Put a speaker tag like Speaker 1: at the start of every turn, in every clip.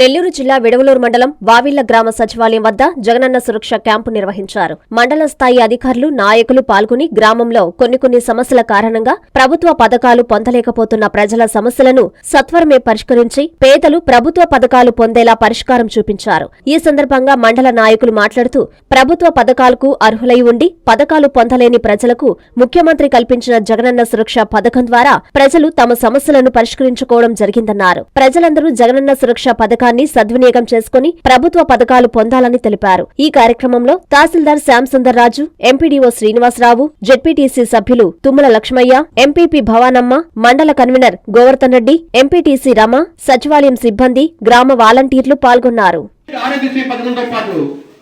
Speaker 1: నెల్లూరు జిల్లా విడవలూరు మండలం వావిళ్ళ గ్రామ సచివాలయం వద్ద జగనన్న సురక్ష క్యాంపు నిర్వహించారు. మండల స్థాయి అధికారులు నాయకులు పాల్గొని గ్రామంలో కొన్ని కొన్ని సమస్యల కారణంగా ప్రభుత్వ పథకాలు పొందలేకపోతున్న ప్రజల సమస్యలను సత్వరమే పరిష్కరించి పేదలు ప్రభుత్వ పథకాలు పొందేలా పరిష్కారం చూపించారు. ఈ సందర్భంగా మండల నాయకులు మాట్లాడుతూ ప్రభుత్వ పథకాలకు అర్హులై ఉండి పథకాలు పొందలేని ప్రజలకు ముఖ్యమంత్రి కల్పించిన జగనన్న సురక్ష పథకం ద్వారా ప్రజలు తమ సమస్యలను పరిష్కరించుకోవడం జరిగిందన్నారు. ప్రజలందరూ జగనన్న సురక్ష పథకాన్ని సద్వినియోగం చేసుకుని ప్రభుత్వ పథకాలు పొందాలని తెలిపారు. ఈ కార్యక్రమంలో తహసీల్దార్ శ్యామ్ సుందర్ రాజు ఎంపీడీఓ శ్రీనివాసరావు జెడ్పీటీసీ సభ్యులు తుమ్మల లక్ష్మయ్య ఎంపీపీ భవానమ్మ మండల కన్వీనర్ గోవర్ధన్ రెడ్డి ఎంపీటీసీ రమ సచివాలయం సిబ్బంది గ్రామ వాలంటీర్లు పాల్గొన్నారు.
Speaker 2: ఆరోగ్యశ్రీ పథకంతో పాటు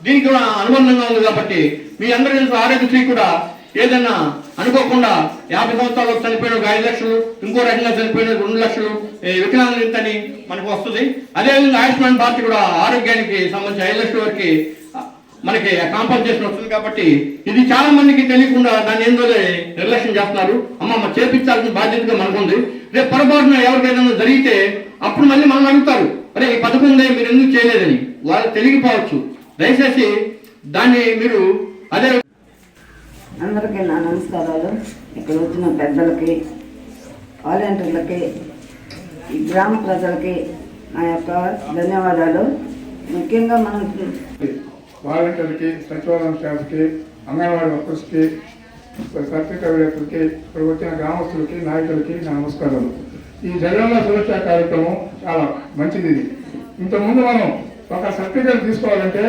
Speaker 2: దీనికి అనుబంధంగా ఉంది కాబట్టి మీ అందరూ తెలుసు ఆరోగ్యశ్రీ కూడా ఏదైనా అనుకోకుండా యాభై సంవత్సరాలు చనిపోయిన ఒక ఐదు లక్షలు ఇంకో రకంగా చనిపోయిన రెండు లక్షలు వికలాంగులు ఇంతని మనకు వస్తుంది. అదేవిధంగా ఆయుష్మాన్ భారత్ కూడా ఆరోగ్యానికి సంబంధించి ఐదు లక్షల వరకు మనకి కాంపన్సేషన్ వస్తుంది కాబట్టి ఇది చాలా మందికి తెలియకుండా దాన్ని ఏందో నిర్లక్ష్యం చేస్తున్నారు. అమ్మ అమ్మ చేపించాల్సిన బాధ్యతగా మనకుంది రేపు పొరపాటున ఎవరికైనా జరిగితే అప్పుడు మళ్ళీ మనం అడుగుతారు. అరే ఈ పథకం ఉందే మీరు ఎందుకు చేయలేదని? వాళ్ళు తెలియకపోవచ్చు. దయచేసి దాన్ని మీరు అదే
Speaker 3: అందరికీ నా నమస్కారాలు. ఇక్కడ వచ్చిన పెద్దలకి వాలంటీర్లకి ఈ గ్రామ ప్రజలకి నా యొక్క ధన్యవాదాలు. ముఖ్యంగా మనం
Speaker 4: వాలంటీర్లకి సచివాలయం స్టాఫ్కి అంగన్వాడీ వర్కర్స్కి పత్రికా విలేకరులకి ఇక్కడ వచ్చిన గ్రామస్తులకి నాయకులకి నా నమస్కారాలు. ఈ జగనన్న సురక్ష కార్యక్రమం చాలా మంచిది ఇది. ఇంతకుముందు మనం ఒక సర్టిఫికేట్ తీసుకోవాలంటే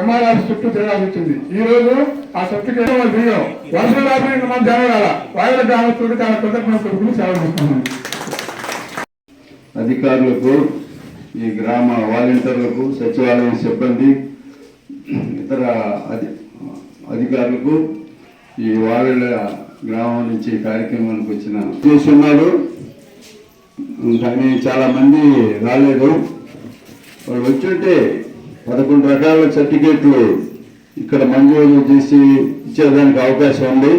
Speaker 4: ఎంఆర్ఆర్ చుట్టూ తిరగాల్సి వచ్చింది. ఈ రోజు ఆ సర్టిఫికేట్ వాళ్ళు వర్షం రాత్రి మనం జరగాల వాయుల గ్రామస్తుడికి చాలా కృతజ్ఞతలు సేవ చేస్తున్నాం
Speaker 5: అధికారులకు ఈ గ్రామ వాలంటీర్లకు సచివాలయం సిబ్బంది ఇతర అధి అధికారులకు ఈ వావిళ్ళ గ్రామం నుంచి కార్యక్రమానికి వచ్చిన చేస్తున్నారు కానీ చాలామంది రాలేదు. వాళ్ళు వచ్చుంటే పదకొండు రకాల సర్టిఫికేట్లు ఇక్కడ మంజూరు చేసి ఇచ్చేదానికి అవకాశం ఉంది.